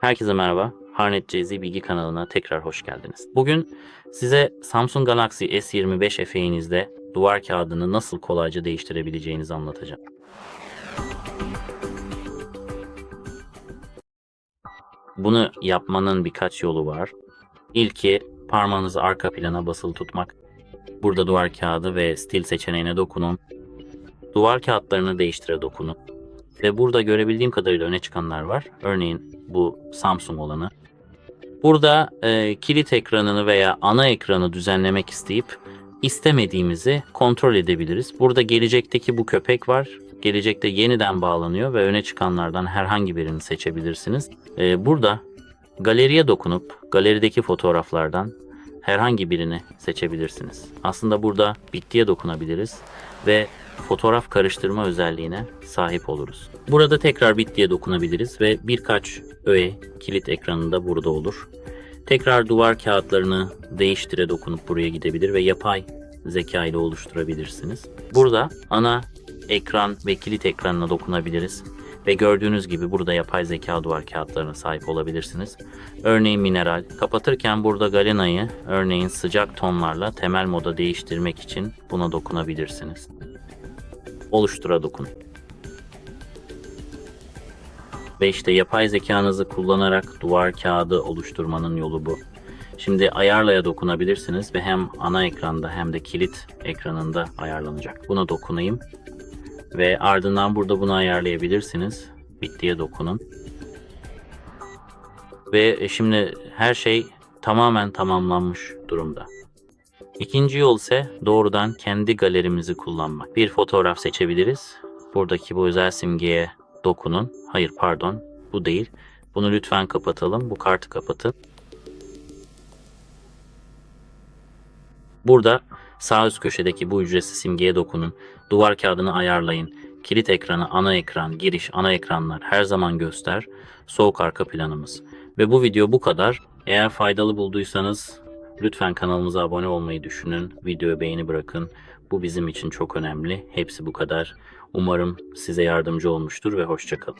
Herkese merhaba. Harnet CZ Bilgi kanalına tekrar hoş geldiniz. Bugün size Samsung Galaxy S25 Efe'inizde duvar kağıdını nasıl kolayca değiştirebileceğinizi anlatacağım. Bunu yapmanın birkaç yolu var. İlki parmağınızı arka plana basılı tutmak. Burada duvar kağıdı ve stil seçeneğine dokunun. Duvar kağıtlarını değiştire dokunun. Ve burada görebildiğim kadarıyla öne çıkanlar var. Örneğin bu Samsung olanı. Burada e, kilit ekranını veya ana ekranı düzenlemek isteyip istemediğimizi kontrol edebiliriz. Burada gelecekteki bu köpek var. Gelecekte yeniden bağlanıyor ve öne çıkanlardan herhangi birini seçebilirsiniz. E, burada galeriye dokunup galerideki fotoğraflardan herhangi birini seçebilirsiniz. Aslında burada bittiye dokunabiliriz ve fotoğraf karıştırma özelliğine sahip oluruz. Burada tekrar bittiye dokunabiliriz ve birkaç öğe kilit ekranında burada olur. Tekrar duvar kağıtlarını değiştire dokunup buraya gidebilir ve yapay zeka ile oluşturabilirsiniz. Burada ana ekran ve kilit ekranına dokunabiliriz. Ve gördüğünüz gibi burada yapay zeka duvar kağıtlarına sahip olabilirsiniz. Örneğin mineral. Kapatırken burada galenayı örneğin sıcak tonlarla temel moda değiştirmek için buna dokunabilirsiniz. Oluştura dokun. Ve işte yapay zekanızı kullanarak duvar kağıdı oluşturmanın yolu bu. Şimdi ayarlaya dokunabilirsiniz ve hem ana ekranda hem de kilit ekranında ayarlanacak. Buna dokunayım ve ardından burada bunu ayarlayabilirsiniz. Bittiye dokunun. Ve şimdi her şey tamamen tamamlanmış durumda. İkinci yol ise doğrudan kendi galerimizi kullanmak. Bir fotoğraf seçebiliriz. Buradaki bu özel simgeye dokunun. Hayır pardon bu değil. Bunu lütfen kapatalım. Bu kartı kapatın. Burada sağ üst köşedeki bu ücretsiz simgeye dokunun. Duvar kağıdını ayarlayın. Kilit ekranı, ana ekran, giriş, ana ekranlar her zaman göster. Soğuk arka planımız. Ve bu video bu kadar. Eğer faydalı bulduysanız lütfen kanalımıza abone olmayı düşünün. Videoya beğeni bırakın. Bu bizim için çok önemli. Hepsi bu kadar. Umarım size yardımcı olmuştur ve hoşçakalın.